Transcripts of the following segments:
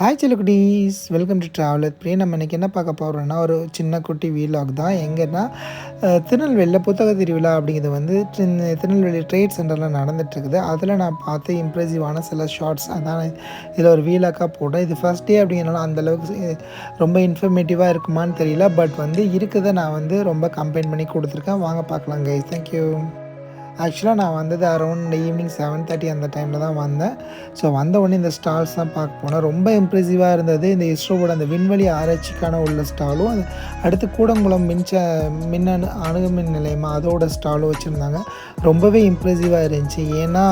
Hi சிலுக்குட்டீஸ் welcome to travel pray நம்ம இன்றைக்கி என்ன பார்க்க போகிறோம்னா ஒரு சின்ன குட்டி வீலாக் தான். எங்கன்னா திருநெல்வேலியில் புத்தக திருவிழா அப்படிங்கிறது வந்து திருநெல்வேலி ட்ரேட் சென்டரில் நடந்துட்டுருக்குது. அதில் நான் பார்த்து இம்ப்ரெசிவான சில ஷார்ட்ஸ் அதான் இதில் ஒரு வீலாக்காக போட்டேன். இது ஃபஸ்ட் டே அப்படிங்கிறனால அந்தளவுக்கு ரொம்ப இன்ஃபர்மேட்டிவாக இருக்குமான்னு தெரியல. பட் வந்து இருக்குதை நான் வந்து ரொம்ப கம்பைன் பண்ணி கொடுத்துருக்கேன். வாங்க பார்க்கலாம் கைஸ் தேங்க்யூ ஆக்சுவலாக நான் வந்தது அரௌண்ட் ஈவினிங் செவன் தேர்ட்டி அந்த டைமில் தான் வந்தேன். ஸோ வந்த உடனே இந்த ஸ்டால்ஸ் தான் பார்க்க போனேன். ரொம்ப இம்ப்ரெசிவாக இருந்தது. இந்த இஸ்ரோவோட அந்த விண்வெளி ஆராய்ச்சிக்கான உள்ள ஸ்டாலும் அது அடுத்து கூடங்குளம் மின்ச மின்னணு அணுகுமின் நிலையமாக அதோட ஸ்டாலும் வச்சுருந்தாங்க. ரொம்பவே இம்ப்ரெசிவாக இருந்துச்சு. ஏன்னா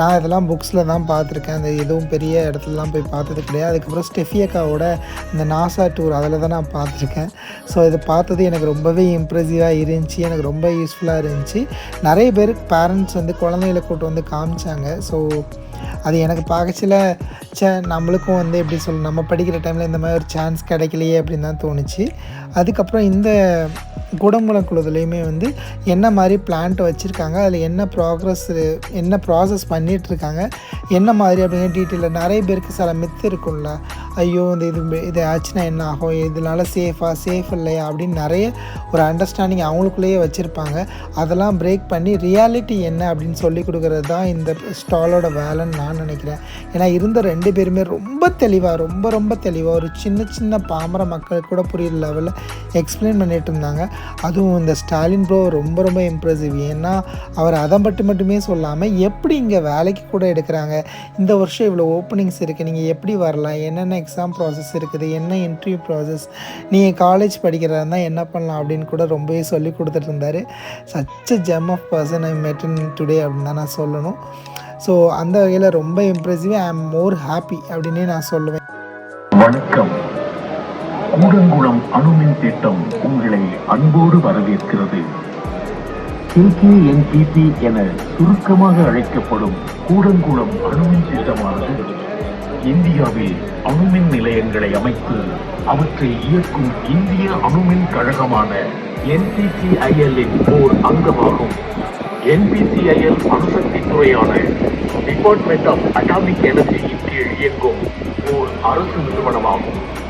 நான் இதெல்லாம் புக்ஸில் தான் பார்த்துருக்கேன். அந்த எதுவும் பெரிய இடத்துலலாம் போய் பார்த்தது கிடையாது. அதுக்கப்புறம் ஸ்டெஃபியக்காவோட இந்த நாசா டூர் அதில் தான் நான் பார்த்துருக்கேன். ஸோ இதை பார்த்தது எனக்கு ரொம்பவே இம்ப்ரெசிவாக இருந்துச்சு. எனக்கு ரொம்ப யூஸ்ஃபுல்லாக இருந்துச்சு. நிறைய பேர் பேரண்ட்ஸ் வந்து குழந்தைகளை கூட்டு வந்து காமிச்சாங்க. ஸோ அது எனக்கு பார்க்கச்சில சே நம்மளுக்கும் வந்து எப்படி சொல்ல நம்ம படிக்கிற டைமில் இந்த மாதிரி ஒரு சான்ஸ் கிடைக்கலையே அப்படின்னு தான் தோணுச்சு. அதுக்கப்புறம் இந்த குடங்குளம் குழுதுலையுமே வந்து என்ன மாதிரி பிளான்ட் வச்சுருக்காங்க அதில் என்ன ப்ராக்ரஸ் என்ன ப்ராசஸ் பண்ணிகிட்ருக்காங்க என்ன மாதிரி அப்படிங்கிற டீட்டெயிலில் நிறைய பேருக்கு சில மித்து இருக்கும்ல. ஐயோ இந்த இது இது ஆச்சுன்னா என்ன ஆகும்? இதனால சேஃபாக சேஃப் இல்லையா? அப்படின்னு நிறைய ஒரு அண்டர்ஸ்டாண்டிங் அவங்களுக்குள்ளேயே வச்சுருப்பாங்க. அதெல்லாம் பிரேக் பண்ணி ரியாலிட்டி என்ன அப்படின்னு சொல்லி கொடுக்குறது தான் இந்த ஸ்டாலோட வேலைன்னு நான் நினைக்கிறேன். ஏன்னா இருந்த ரெண்டு பேருமே ரொம்ப தெளிவாக ரொம்ப ரொம்ப தெளிவாக ஒரு சின்ன சின்ன பாமர மக்களுக்கு கூட புரியுற லெவலில் எக்ஸ்பிளைன் பண்ணிகிட்டு இருந்தாங்க. அதுவும் இந்த ஸ்டாலின் ப்ரோ ரொம்ப ரொம்ப இம்ப்ரெசிவ் ஏன்னா அவர் அதை மட்டும் மட்டுமே சொல்லாமல் எப்படி இங்கே வேலைக்கு கூட எடுக்கிறாங்க? இந்த வருஷம் இவ்வளோ ஓப்பனிங்ஸ் இருக்குது நீங்கள் எப்படி வரலாம்? என்னென்ன எக்ஸாம் ப்ராசஸ் இருக்குது? என்ன இன்டர்வியூ ப்ராசஸ் நீங்கள் காலேஜ் படிக்கிறதா இருந்தால் என்ன பண்ணலாம் அப்படின்னு கூட ரொம்பவே சொல்லி கொடுத்துட்டு இருந்தார். Such gem of person I met today அப்படின்னு தான் நான் சொல்லணும். ஸோ அந்த வகையில் ரொம்ப இம்ப்ரெசிவ் ஐ ஆம் மோர் ஹாப்பி அப்படின்னே நான் சொல்லுவேன். வணக்கம். கூடங்குளம் அணுமின் திட்டம் உங்களை அன்போடு வரவேற்கிறது. கேகேஎன்டிபி என சுருக்கமாக அழைக்கப்படும் கூடங்குளம் அணுமின் திட்டமானது இந்தியாவில் அணுமின் நிலையங்களை அமைத்து அவற்றை இயக்கும் இந்திய அணுமின் கழகமான என்பிசிஐஎல்லின் ஓர் அங்கமாகும். என்பிசிஐஎல் அணுசக்தி துறையான டிபார்ட்மெண்ட் ஆஃப் அட்டாமிக் எனர்ஜியின் கீழ் இயங்கும் ஓர் அரசு நிறுவனமாகும்.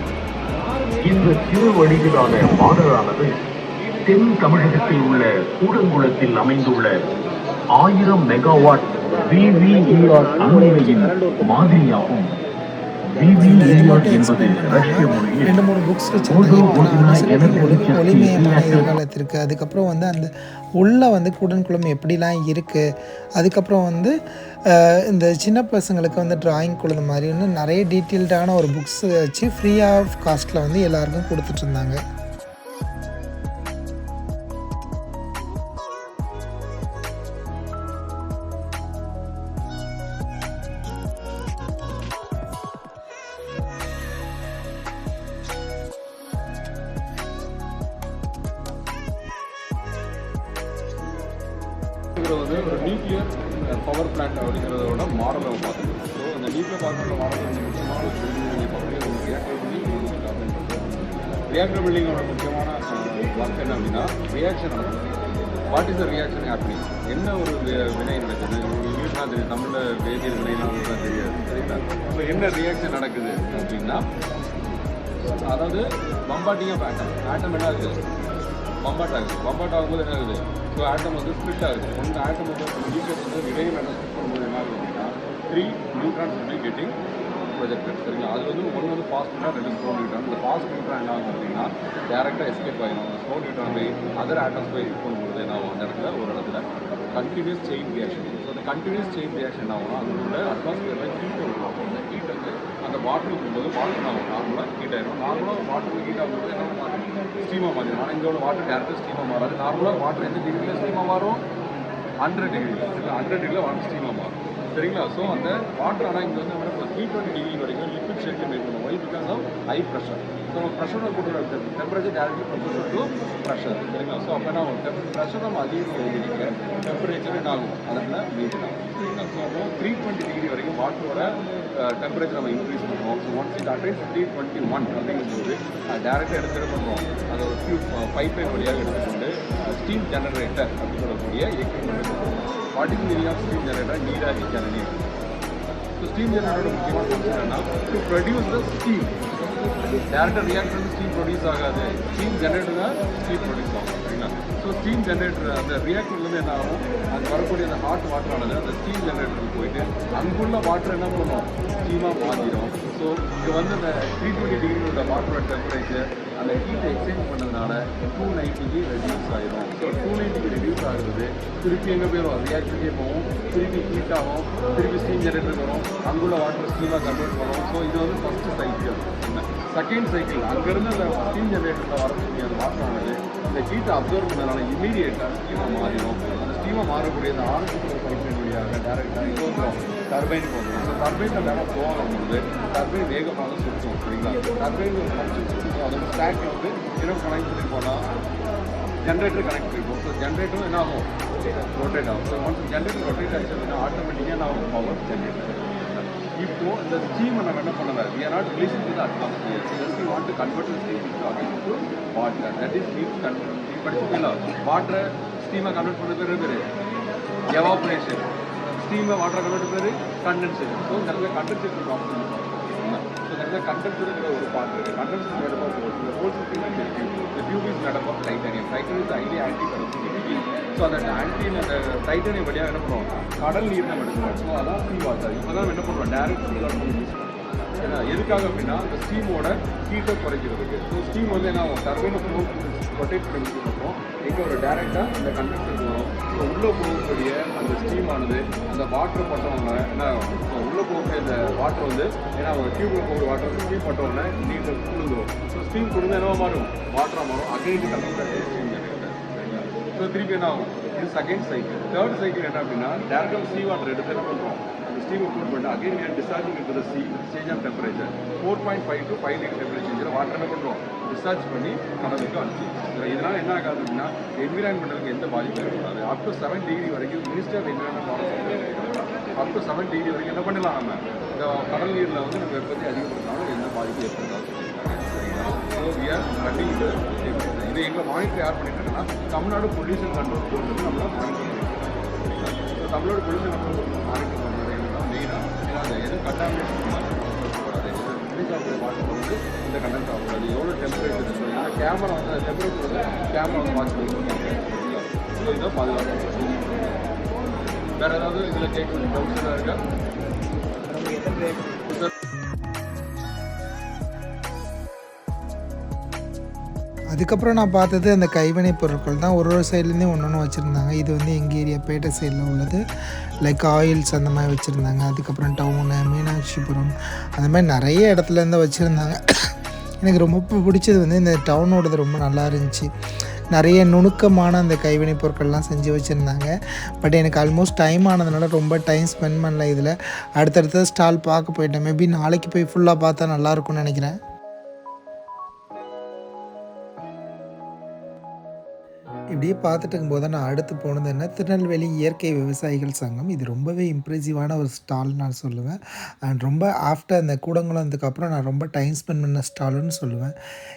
இந்த சிறு வடிவிலான மாடலானது தென் தமிழகத்தில் உள்ள கூடங்குளத்தில் அமைந்துள்ள ஆயிரம் மெகாவாட் விவிஇஆர் அணுநிலையின் மாதிரியாகும். மொழியில் ரெண்டு மூணு புக்ஸ். எதிர்காலத்திற்கு அதுக்கப்புறம் வந்து அந்த உள்ளே வந்து குடன்குளம் எப்படிலாம் இருக்குது அதுக்கப்புறம் வந்து இந்த சின்ன பசங்களுக்கு வந்து டிராயிங் குழந்த மாதிரி இன்னும் நிறைய டீட்டெயில்டான ஒரு புக்ஸ் வச்சு ஃப்ரீ ஆஃப் காஸ்ட்டில் வந்து எல்லாருக்கும் கொடுத்துட்ருந்தாங்க ரியாக்டர் பில்டிங்கோட முக்கியமான ஒர்க் என்ன அப்படின்னா reaction what is the reaction happening என்ன ஒரு வினை நடக்குது? உங்களுக்கு இங்கிலீஷ்லாம் தெரியும் தமிழில் வேதியியல் வினைலாம் உங்களுக்கு தெரியாது சரிங்களா? ஸோ என்ன ரியாக்ஷன் நடக்குது அப்படின்னா அதாவது பம்பாட்டிங் ஆஃப் ஆட்டம் ஆட்டம் என்ன ஆகுது? பம்பாட் ஆகுது. பம்பாட் ஆகும்போது என்ன ஆகுது? ஸோ ஆட்டம் வந்து ஸ்பிளிட் ஆகுது. ஒன்று ஆட்டம் வந்து நியூக்ளியஸ் வந்து இடையில் ஸ்பிளிட் பண்ணும்போது என்ன ஆகுது அப்படின்னா த்ரீ நியூட்ரான்ஸ் வந்து கெட்டிங் ப்ராஜெக்ட் சரிங்களா அது வந்து ஒன்று வந்து ஃபாஸ்ட் மீட்டர் ரெண்டு ஸ்லோ மீட்டர் இந்த ஃபாஸ்ட் மீட்டர் என்ன ஆகும் அப்படின்னா டேரெக்டாக எஸ்கேப் ஆகிடும் அந்த ஸ்லோ மீட்டர் போய் அதர் ஆட்டம்ஸ் போய் இது பண்ணும்போது என்ன ஆகும்? அந்த இடத்துல ஒரு இடத்துல கண்டினியூஸ் செயின் ரியாக்ஷன் ஸோ அந்த கண்டினியூஸ் செயின் ரியாக்ஷன் என்ன ஆகும்னா அதோட அட்மாஸ்பியரில் ஹீட் வரும். அந்த ஹீட் வந்து அந்த வாட்டர் இருக்கும்போது வாட்டர் என்ன ஆகும்? நார்மலாக ஹீட் ஆகிடும் நார்மலாக வாட்டர் ஹீட் ஆகும்போது என்ன ஸ்டீமாக மாறிடும். ஆனால் இங்கே வாட்டர் டேரக்டாக ஸ்டீமாக மாறாது. நார்மலாக வாட்டர் எந்த டிகிரியில் ஸ்டீமாக மாறும்? ஹண்ட்ரட் டிகிரி இல்லை ஹண்ட்ரட் டிகிரியில் வாட்டர் ஸ்டீமாக மாறும். சரிங்களா? ஸோ அந்த வாட்டர் ஆனால் இங்கே வந்து த்ரீ டுவெண்ட்டி டிகிரி வரைக்கும் லிக்விட் ஷேட்டில் மெயின்டைன் பண்ணுவோம். Why because of high pressure so நம்ம ப்ரெஷரை கொடுக்குற temperature directly proportion to pressure சரிங்களா? ஸோ அப்போ நான் ஆகும்? ப்ரெஷர் நம்ம அதிகம் எழுதிக்க டெம்பரேச்சர் என்ன ஆகும்? அதில் மெயின்டைன் ஆகும். ஸோ அப்போ த்ரீ டுவெண்ட்டி டிகிரி வரைக்கும் வாட்டரோட டெம்பரேச்சர் நம்ம இன்க்ரீஸ் பண்ணுறோம் so once it attains three twenty one அப்படிங்கும்போது டேரெக்டாக எடுத்துகிட்டு என்ன பண்ணுறோம் அதை ஒரு ஃபியூ பைப் லைன் வழியாக எடுத்துக்கொண்டு ஸ்டீம் ஜெனரேட்டர் அப்படின்னு சொல்லக்கூடிய equipment what is of steam generator நீராகி generator so steam ஜெனரேட்டரோட முக்கியமான ஃபங்க்ஷன் என்னன்னா டு ப்ரொடியூஸ் த ஸ்டீம் டேரக்டாக ரியாக்டர் வந்து ஸ்டீம் ப்ரொடியூஸ் ஆகாது. ஸ்டீம் ஜெனரேட்டர் தான் ஸ்டீம் ப்ரொடியூஸ் ஆகும் சரிங்களா? ஸோ ஸ்டீம் ஜெனரேட்டர் அந்த ரியாக்டர்லேருந்து என்ன ஆகும்? அது வரக்கூடிய அந்த ஹாட் வாட்டரானது அந்த ஸ்டீம் ஜெனரேட்டருக்கு போயிட்டு அங்குள்ள வாட்டர் என்ன பண்ணுவோம் ஸ்டீமாக மாற்றிடும் ஸோ இங்கே வந்து அந்த த்ரீ டுவெண்ட்டி டிகிரியோட வாட்டரோட டெம்பரேச்சர் அந்த ஹீட்டை எக்ஸ்சேஞ்ச் பண்ணதுனால டூ நைன்ட்டிக்கு ரெடியூஸ் ஆகிடும் ஸோ டூ நைன்ட்டிக்கு ரெடியூஸ் ஆகுறது திருப்பி எங்கே போயிடும் ரியாக்டருக்கே போகும். திருப்பி ஹீட் ஆகும். திருப்பி ஸ்டீம் ஜெனரேட்டர் வரும். அங்குள்ள வாட்டர் ஸ்டீமாக கன்வெர்ட் பண்ணும். ஸோ இது வந்து ஃபஸ்ட்டு சைக்கிள் செகண்ட் சைக்கிள் அங்கேருந்து அந்த ஸ்டீம் ஜெனரேட்டரில் வரக்கூடிய அந்த வாட்டரானது அந்த ஹீட்டை அப்சர்வ் பண்ணதுனால இமீடியட்டாக ஸ்டீமாக மாறிடும் அந்த ஸ்டீமாக மாறக்கூடிய அந்த ஆரம்பிக்கிற பைப்பின் வழியாக டேரெக்டாக இது வந்துடும் டர்பைன் போகும். அந்த டர்பைனில் வேலை ஃப்ளோ ஆகும்போது டர்பைன் வேகமாக சுற்றும் சரிங்களா? டர்பைன் ஒரு ஃபங்க்ஷன் அதோட ஸ்டாக் வந்து இரவு கனெக்ட் பண்ணி போனால் ஜென்ரேட்டர் கனெக்ட் பண்ணிப்போம் ஸோ ஜென்ரேட்டரும் என்ன ஆகும்? ரொட்டேட் ஆகும். ஸோ ஒன்ஸ் ஜென்ரேட்டர் ரொட்டேட் ஆகிடுச்சு அப்படின்னா ஆட்டோமேட்டிக்காக நான் ஒரு பவர் ஜென்ரேட்டர் இப்போ இந்த ஸ்டீமை நம்ம என்ன பண்ணலாம்? We are not releasing to the atmosphere. So just we want to convert the steam into again to water. That நீ வாட்டரை ஸ்டீமை கன்வெர்ட் பண்ண பேர் பேர்? எவாப்ரேஷன் ஸ்டீமை வாட்டரை கன்வெர்ட் பேர் கண்டென்சேஷன் ஸோ இந்த இடத்துல கண்டென்சேஷன் ப்ராப்ளம் அதில் இந்த கண்டென்சருங்கிற ஒரு பார்ட் இருக்குது கண்டென்சர் மேட் ஆஃப் இந்த ஹோல்ஸ் இந்த டியூப் இந்த tube is made titanium titanium is highly anti corruption so அந்த ஆன்டி அந்த டைட்டானியம் வழியாக என்ன பண்ணுவோம் கடல் நீர் நம்ம எடுக்கிறோம் ஸோ அதான் சீ வாட்டர் இப்போ தான் என்ன பண்ணுறோம் டேரக்ட் ஃபுல்லாக எதுக்காக அப்படின்னா அந்த ஸ்டீமோட ஹீட்டை குறைக்கிறதுக்கு. ஸோ ஸ்டீம் வந்து என்ன ஆகும்? டர்பைனை ஃப்ளோ ரொட்டேட் பண்ணி பண்ணுறோம் எங்கே ஒரு டேரெக்டாக அந்த கண்டக்டர் வரும். ஸோ உள்ளே போகக்கூடிய அந்த ஸ்டீம் ஆனது அந்த வாட்டர் பட்டவங்க என்ன ஆகும்? உள்ளே போகக்கூடிய அந்த வாட்டர் வந்து ஏன்னா அவங்க டியூப்பில் போகிற வாட்டர் ஸ்டீம் பட்டவொடனே நீட்டில் குளிந்துடும் ஸோ ஸ்டீம் குளிர்ந்து என்னவா மாறும்? வாட்டராக மாறும். அகைன் கண்டக்டர் ஸோ திருப்பி என்ன ஆகும்? இது செகண்ட் சைக்கிள் தேர்ட் சைக்கிள் என்ன அப்படின்னா டேரக்டாக சீ வாட்டர் எடுத்து என்ன பண்ணுறோம் அந்த ஸ்டீமை கூல் பண்ணிட்டு again we are discharging into the sea change of temperature four point five to five degree temperature water என்ன பண்ணுறோம் டிஸ்சார்ஜ் பண்ணி கடலுக்கு அனுப்பிச்சு இதனால் என்ன ஆகாது அப்படின்னா என்விரான்மெண்டலுக்கு எந்த பாதிப்பும் இருக்காது. அப் டு செவன் டிகிரி வரைக்கும் minister of environment up to seven degree வரைக்கும் என்ன பண்ணலாம் நம்ம? இந்த கடல் நீரில் வந்து நம்ம வெப்பத்தை அதிகப்படுத்தினாலும் எந்த பாதிப்பு ஏற்படாது. ஸோ வி இது எங்களை மானிட்டர் யார் பண்ணிட்டாங்கன்னா தமிழ்நாடு பொல்யூஷன் கண்ட்ரோல் போர்டு நம்ம மானிட்டர் பண்ணிட்டு Tamil Nadu pollution control board monitor வந்து இந்த கண்டென்ட் ஆகக்கூடாது எவ்வளோ டெம்பரேச்சர் ஏன்னா கேமரா வந்து டெம்பரேச்சர் வந்து கேமரா வந்து வாட்ச் பாதுகாப்பு வேறு ஏதாவது இதில் கேட்க டவுட்ஸ் ஏதாவது இருக்கா அதுக்கப்புறம் நான் பார்த்தது அந்த கைவினை பொருட்கள் தான். ஒரு ஒரு சைட்லேருந்தே ஒன்று ஒன்று வச்சுருந்தாங்க. இது வந்து எங்கள் ஏரியா பேட்டை சைடில் உள்ளது. லைக் ஆயில்ஸ் அந்த மாதிரி வச்சுருந்தாங்க. அதுக்கப்புறம் டவுனு மீனாட்சிபுரம் அந்த மாதிரி நிறைய இடத்துலேருந்து வச்சுருந்தாங்க. எனக்கு ரொம்ப பிடிச்சது வந்து இந்த டவுனோடது ரொம்ப நல்லா இருந்துச்சு. நிறைய நுணுக்கமான அந்த கைவினை பொருட்கள்லாம் செஞ்சு வச்சுருந்தாங்க. பட் எனக்கு ஆல்மோஸ்ட் டைம் ஆனதுனால ரொம்ப டைம் ஸ்பெண்ட் பண்ணல இதில். அடுத்தடுத்த ஸ்டால் பார்க்க போயிட்டேன். மேபி நாளைக்கு போய் ஃபுல்லாக பார்த்தா நல்லாயிருக்கும்னு நினைக்கிறேன். இப்படியே பார்த்துட்டு போது நான் அடுத்து போனது என்ன? திருநெல்வேலி இயற்கை விவசாயிகள் சங்கம். இது ரொம்பவே இம்ப்ரெசிவான ஒரு ஸ்டால் நான் சொல்லுவேன். அண்ட் ரொம்ப ஆஃப்டர் அந்த கூடங்குளம் வந்ததுக்கப்புறம் நான் ரொம்ப டைம் ஸ்பெண்ட் பண்ண ஸ்டாலுன்னு சொல்லுவேன்.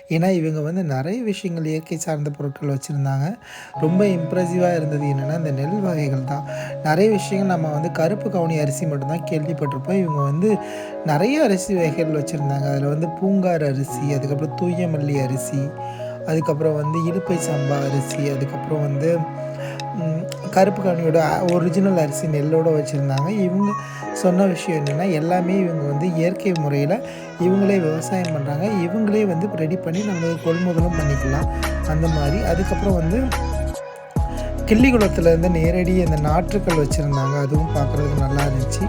ஏன்னா இவங்க வந்து நிறைய விஷயங்கள் இயற்கை சார்ந்த பொருட்கள் வச்சுருந்தாங்க. ரொம்ப இம்ப்ரெசிவாக இருந்தது என்னென்னா இந்த நெல் வகைகள் தான். நிறைய விஷயங்கள் நம்ம வந்து கருப்பு கவுனி அரிசி மட்டும்தான் கேள்விப்பட்டிருப்போம். இவங்க வந்து நிறைய அரிசி வகைகள் வச்சுருந்தாங்க. அதில் வந்து பூங்கார் அரிசி அதுக்கப்புறம் தூயமல்லி அரிசி அதுக்கப்புறம் வந்து இலுப்பை சம்பா அரிசி அதுக்கப்புறம் வந்து கருப்பு கனியோட ஒரிஜினல் அரிசி நெல்லோட வச்சுருந்தாங்க. இவங்க சொன்ன விஷயம் என்னென்னா எல்லாமே இவங்க வந்து இயற்கை முறையில் இவங்களே விவசாயம் பண்ணுறாங்க இவங்களே வந்து ரெடி பண்ணி நம்ம கொள்முதலும் பண்ணிக்கலாம். அந்த மாதிரி. அதுக்கப்புறம் வந்து கிள்ளிக்குளத்துலேருந்து நேரடி அந்த நாற்றுக்கள் வச்சுருந்தாங்க. அதுவும் பார்க்குறதுக்கு நல்லா இருந்துச்சு.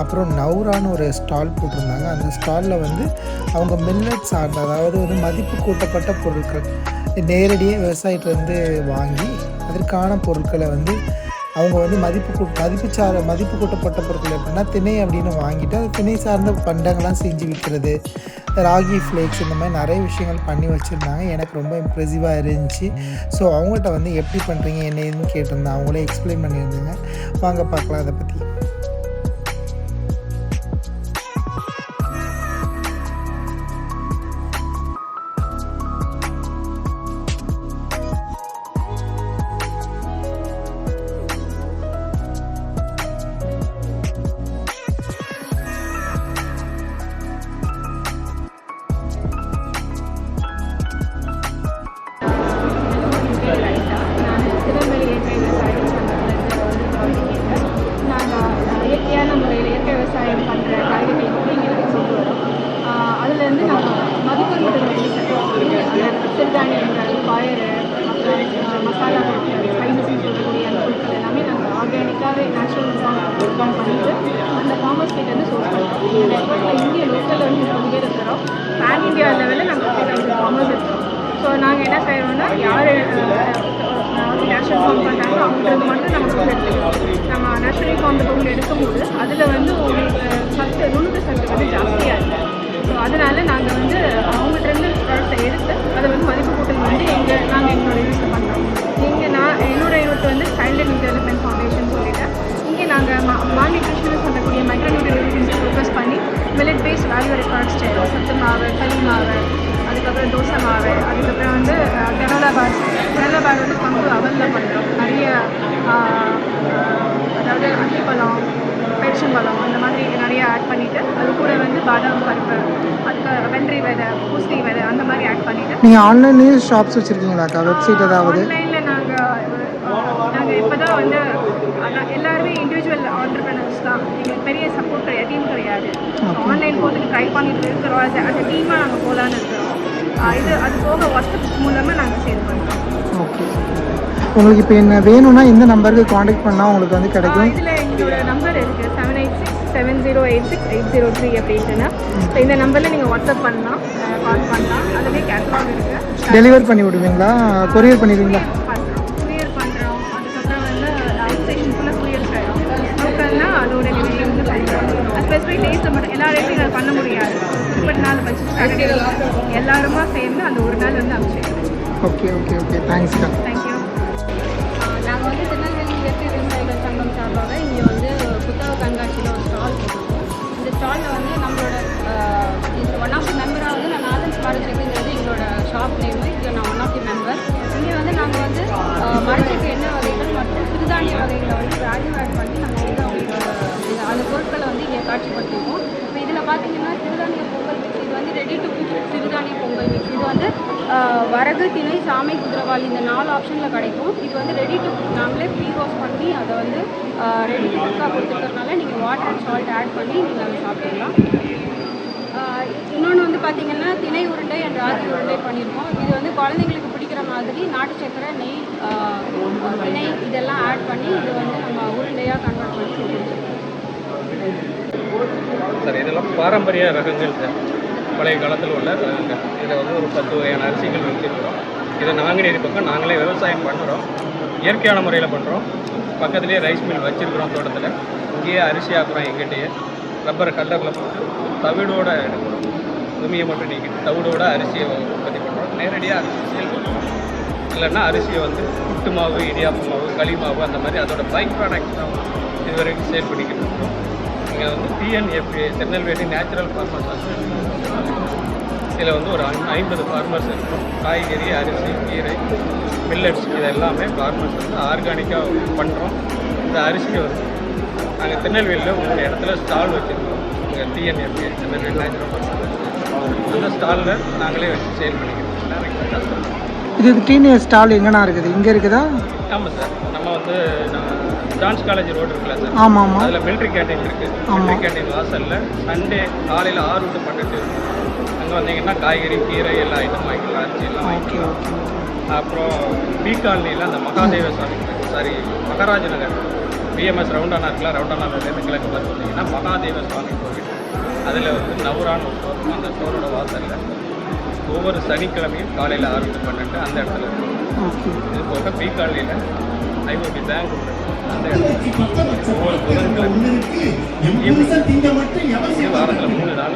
அப்புறம் நவுரான்னு ஒரு ஸ்டால் போட்டிருந்தாங்க. அந்த ஸ்டாலில் வந்து அவங்க மில்லட் சார்ந்த அதாவது வந்து மதிப்பு கூட்டப்பட்ட பொருட்கள் நேரடியாக விவசாயிகிட்டேருந்து வாங்கி அதற்கான பொருட்களை வந்து அவங்க வந்து மதிப்பு கூ மதிப்பு சார மதிப்பு கூட்டப்பட்ட பொருட்கள் எப்படின்னா திணை அப்படின்னு வாங்கிட்டு அது திணை சார்ந்த பண்டங்கள்லாம் செஞ்சு விற்கிறது ராகி ஃப்ளேக்ஸ் இந்த மாதிரி நிறைய விஷயங்கள் பண்ணி வச்சுருந்தாங்க. எனக்கு ரொம்ப இம்ப்ரெசிவாக இருந்துச்சு. ஸோ அவங்கள்ட்ட வந்து எப்படி பண்ணுறீங்க என்ன ஏதுன்னு கேட்டிருந்தேன். அவங்களே எக்ஸ்பிளைன் பண்ணியிருந்தாங்க. வாங்க பார்க்கலாம் அதை பற்றி அந்த பொருள் எடுக்கும்போது அதில் வந்து உங்களுக்கு சத்து நுணுக்கு சத்து வந்து ஜாஸ்தியாக இருக்குது ஸோ அதனால் நாங்கள் வந்து அவங்ககிட்டருந்து ப்ராடக்ட்டை எடுத்து அதை வந்து மதிப்பு கூட்டல் வந்து எங்கள் நாங்கள் எங்களோட யூஸில் பண்ணுறோம் இங்கே நான் என்னோட யூனிட் வந்து சைல்டு அண்ட் டெவலப்மெண்ட் ஃபவுண்டேஷன் சொல்லிவிட்டேன் இங்கே நாங்கள் மா மால் நியூட்ரிஷன் சொல்லக்கூடிய மைக்ரோ நியூட்ரியன்ஸ் ஃபோக்கஸ் பண்ணி மில்லட் பேஸ்ட் வேல்யூ ரெக்கார்ட்ஸ் செய்கிறோம் சத்து மாவு களி மாவு அதுக்கப்புறம் தோசை மாவு அதுக்கப்புறம் வந்து கெனோலா பார் கெனோலா பார் வந்து பங்கு அவலில் பண்ணுறோம் நிறைய அதாவது அத்திப்பழம் பேரிச்சம்பழம் அந்த மாதிரி நிறைய ஆட் பண்ணிவிட்டு அது கூட வந்து பாதாம் பருப்பு அதுக்கு வெள்ளரி விதை பூசணி விதை அந்த மாதிரி ஆட் பண்ணிவிட்டு நீங்கள் ஆன்லைன்லேயும் ஷாப்ஸ் வச்சுருக்கீங்களாக்கா வெப்சைட் ஏதாவது? ஆன்லைனில் நாங்கள் நாங்கள் இப்போ தான் வந்து எல்லாருமே இண்டிவிஜுவல் ஆண்டர்பிரினர்ஸ் தான். எங்களுக்கு பெரிய சப்போர்ட் கிடையாது டீம் கிடையாது. ஆன்லைன் போகிறதுக்கு ட்ரை பண்ணிட்டு இருக்கிறோம். அது அந்த டீமாக நாங்கள் போகலான்னு இருக்கிறோம் ஆஹ் இது அது போக வாட்ஸ்அப் மூலமாக நாங்கள் சேல் பண்ணுறோம் ஓகே உங்களுக்கு இப்போ என்ன வேணும்னா இந்த நம்பருக்கு காண்டாக்ட் பண்ணால் உங்களுக்கு வந்து கிடைக்கும். இதில் எங்களோட நம்பர் இருக்குது seven eight six seven zero eight six eight zero three அப்படின்ட்டுனா so இந்த நம்பரில் நீங்கள் வாட்ஸ்அப் பண்ணலாம் கால் பண்ணலாம். அதுலேயே கேட்லாக் இருக்குது டெலிவர் பண்ணி விடுவீங்களா? கொரியர் பண்ணிடுவீங்களா? சாட்டர்டே எல்லாருமா சேர்ந்து அந்த ஒரு நாள் வந்து அமைச்சிருக்கோம் ஓகே ஓகே ஓகே தேங்க்ஸ்க்கா தேங்க்யூ நாங்கள் வந்து திருநெல்வேலி இயற்கை விவசாயிகள் சங்கம் சார்பாக இங்கே வந்து புத்தக கண்காட்சியில் ஒரு ஸ்டால் போட்டிருக்கோம். இந்த ஸ்டாலில் வந்து நம்மளோட ஒன் ஆஃப் தி மெம்பராக வந்து நான் நாதன் மரச்செக்குங்கிறது எங்களோட ஷாப் நேமு இதில் நான் ஒன் ஆஃப் தி மெம்பர் இங்கே வந்து நாங்கள் வந்து மரச்செக்கு எண்ணெய் வகைகள் மற்றும் சிறுதானிய வகைகளை வந்து வேல்யூ ஆட் பண்ணி நம்ம வந்து அவங்களுக்கு இந்த- அந்த பொருட்களை வந்து இங்கே காட்சிப்படுத்திருக்கோம் இப்போ இதில் பார்த்தீங்கன்னா சிறுதானிய வந்து ரெடி டு குக் சிறுதானிய பொங்கல் மிக்ஸ் இது வந்து வரகு திணை சாமை குதிரவாளி இந்த நாலு ஆப்ஷனில் கிடைக்கும். இது வந்து ரெடி டு குக் நாங்களே ப்ரீ வாஷ் பண்ணி அதை வந்து ரெடி டு குக்காக கொடுத்துருக்கறனால நீங்கள் வாட்டர் அண்ட் சால்ட் ஆட் பண்ணி நீங்கள் அதை சாப்பிடலாம் இன்னொன்று வந்து பார்த்தீங்கன்னா திணை உருண்டை அண்ட் ராகி உருண்டை பண்ணியிருக்கோம் இது வந்து குழந்தைங்களுக்கு பிடிக்கிற மாதிரி நாட்டு சக்கரை நெய் திணை இதெல்லாம் ஆட் பண்ணி இது வந்து நம்ம உருண்டையாக கன்வெர்ட் பண்ணி சார் இதெல்லாம் பாரம்பரிய ரகங்கள் சார். பழைய காலத்தில் உள்ள ரகங்கள் இதை வந்து ஒரு பத்து வகையான அரிசிகள் வச்சுருக்கிறோம். இதை நாங்குநேரி பக்கம் நாங்களே விவசாயம் பண்ணுறோம் இயற்கையான முறையில் பண்ணுறோம் பக்கத்துலேயே ரைஸ் மில் வச்சுருக்கிறோம் தோட்டத்தில். இங்கேயே அரிசி ஆக்குறோம் எங்கிட்டேயே. ரப்பர் கல்லரில் போட்டு தவிடோட எடுக்கிறோம். துணியை மட்டும் நீக்கிட்டு தவிடோட அரிசியை உற்பத்தி பண்ணுறோம் நேரடியாக அரிசி சேல் பண்ணுறோம் இல்லைன்னா அரிசியை வந்து புட்டு மாவு இடியாப்பு மாவு களி மாவு அந்த மாதிரி அதோட பைக் ப்ராடக்ட் தான் இதுவரைக்கும் சேல் பண்ணிக்கிட்டு இருக்கோம். இங்கே வந்து TNFA Tirunelveli natural farmers association இதில் வந்து ஒரு ஐம்பது ஃபார்மர்ஸ் இருக்கும். காய்கறி அரிசி கீரை மில்லட்ஸ் இது எல்லாமே ஃபார்மர்ஸ் வந்து ஆர்கானிக்காக பண்ணுறோம் இந்த அரிசியை வந்து நாங்கள் திருநெல்வேலியில் மூணு இடத்துல ஸ்டால் வச்சுருக்கோம். இங்கே டிஎன்எஃப்ஏ திருநெல்வேலி நேச்சுரல் ஃபார்மர்ஸ் அந்த ஸ்டாலில் நாங்களே வச்சு சேல் பண்ணிக்கிறோம். டேரக்டாக கஸ்டமர் இது டீனேஜ் ஸ்டால் எங்கண்ணா இருக்குது? இங்கே இருக்குதா? ஆமாம் சார். நம்ம வந்து நான் டான்ஸ் காலேஜ் ரோடு இருக்குல்ல சார் ஆமாம் ஆமாம் அதில் மிலிட்ரி கேண்டீன் இருக்குது மிலிட்ரி கேண்டீன் வாசலில் சண்டே காலையில் ஆறு டு பன்னெண்டு. அங்கே வந்தீங்கன்னா காய்கறி கீரை எல்லா ஐட்டம் வாங்கிக்கலாம் அரிசி எல்லாம் வாங்கிக்கலாம். அப்புறம் பி காலனியில் அந்த மகாதேவ சாமி சாரி மகாராஜ நகர். பிஎம்எஸ் ரவுண்டானா இருக்குல்ல ரவுண்டானாலேருந்து கிழக்கு பார்த்து வந்தீங்கன்னா மகாதேவ சுவாமி கோவில். அதில் வந்து நவரான் ஒரு ஸ்டோர். அந்த ஸ்டோரோட வாசலில். ஒவ்வொரு சனிக்கிழமையும் காலையில் ஆறு டு பன்னெண்டு அந்த இடத்துல இருக்கும் இது போக பி காலனியில் ஐஓபி பேங்க் ஒன்று அந்த மூணு நாள்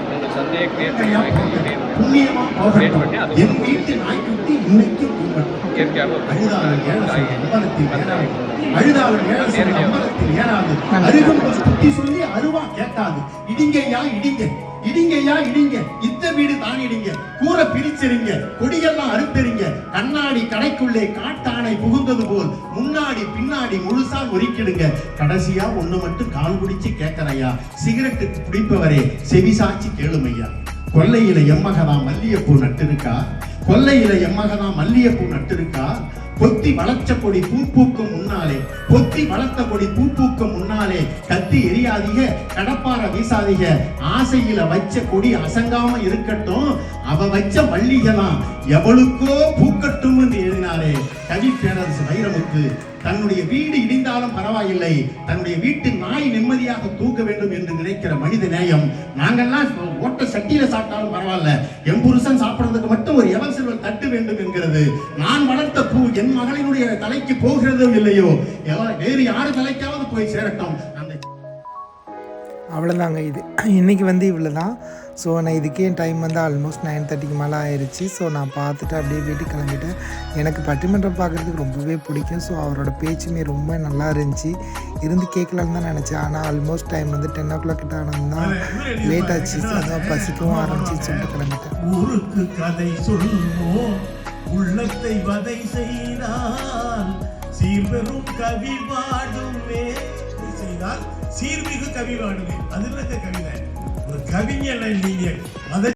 சொல்லி அருவா கேட்டாது. இடிங்கய்யா இடிங்க. இடிங்கய்யா இடிங்க. வீடு தானிடுங்க கூரை பிரிச்சிருங்க கொடியெல்லாம் அறுத்தறிங்க கண்ணாடி கடைக்குள்ளே காட்டானை புகுந்தது போல் முன்னாடி பின்னாடி முழுசா ஒரிக்கிடுங்க கடைசியா ஒண்ணு மட்டும் கால் குடிச்சு கேட்கறையா சிகரெட்டு பிடிப்பவரே செவி சாட்சி கேளுமையா. கொல்லையில எம்மகதான் மல்லிகைப்பூ நட்டிருக்கா? கொல்லையில எம்மகனா மல்லிகைப்பூ நட்டிருக்கா? கொத்தி வளர்ச்ச கொடி பூ பூக்கும் முன்னாலே கொத்தி வளர்த்த கொடி பூ பூக்கும் முன்னாலே கத்தி எரியாதீக கடப்பார வீசாதீக ஆசையில வச்ச கொடி அசங்காம இருக்கட்டும் அவ வச்ச மல்லிகைதான். எவளுக்கோ பூக்கட்டும் என்று எழுதினாரே கவி பேரரசு வைரமுத்து தன்னுடைய வீடு இடிந்தாலும் பரவாயில்லை. தன்னுடைய வீட்டு நாய் நிம்மதியாக தூக்க வேண்டும் என்று நினைக்கிற மனித நேயம். நாங்கள்லாம் ஓட்ட சட்டியில சாப்பிட்டாலும் பரவாயில்ல. என் புருஷன் சாப்பிடுறதுக்கு மட்டும் ஒரு எவன் செல்வன் தட்டு வேண்டும் என்கிறது. நான் வளர்த்த பூ என் மகளினுடைய தலைக்கு போகிறதும் இல்லையோ? வேறு யாரு தலைக்காவது போய் சேரட்டும்? அந்த அவ்வளோதாங்க இது. இன்னைக்கு வந்து இவ்வளவுதான். ஸோ நான் இதுக்கே டைம் வந்து ஆல்மோஸ்ட் நைன் தேர்ட்டிக்கு மேலே ஆயிடுச்சு ஸோ நான் பார்த்துட்டு அப்படியே வீட்டுக்கு கிளம்பிட்டேன். எனக்கு பட்டிமன்றம் பார்க்குறதுக்கு ரொம்பவே பிடிக்கும். ஸோ அவரோட பேச்சுமே ரொம்ப நல்லா இருந்துச்சு. இருந்து கேட்கலான்னு தான் நினச்சேன். ஆனால் ஆல்மோஸ்ட் டைம் வந்து டென் ஓ கிளாக் கிட்ட ஆனால் லேட் ஆச்சு. அதான் பசிக்கவும் ஆரம்பிச்சு சொல்லிட்டு கிளம்பிட்டேன். ஊருக்கு கதை சொல்வோம் உள்ளத்தை வதை செய்தால் சீர்பெரும் கவி பாடுமே செய்தால் சீர்மிகு கவி பாடுமே அது கவிதை? கவிஞர் நீங்கள். அதை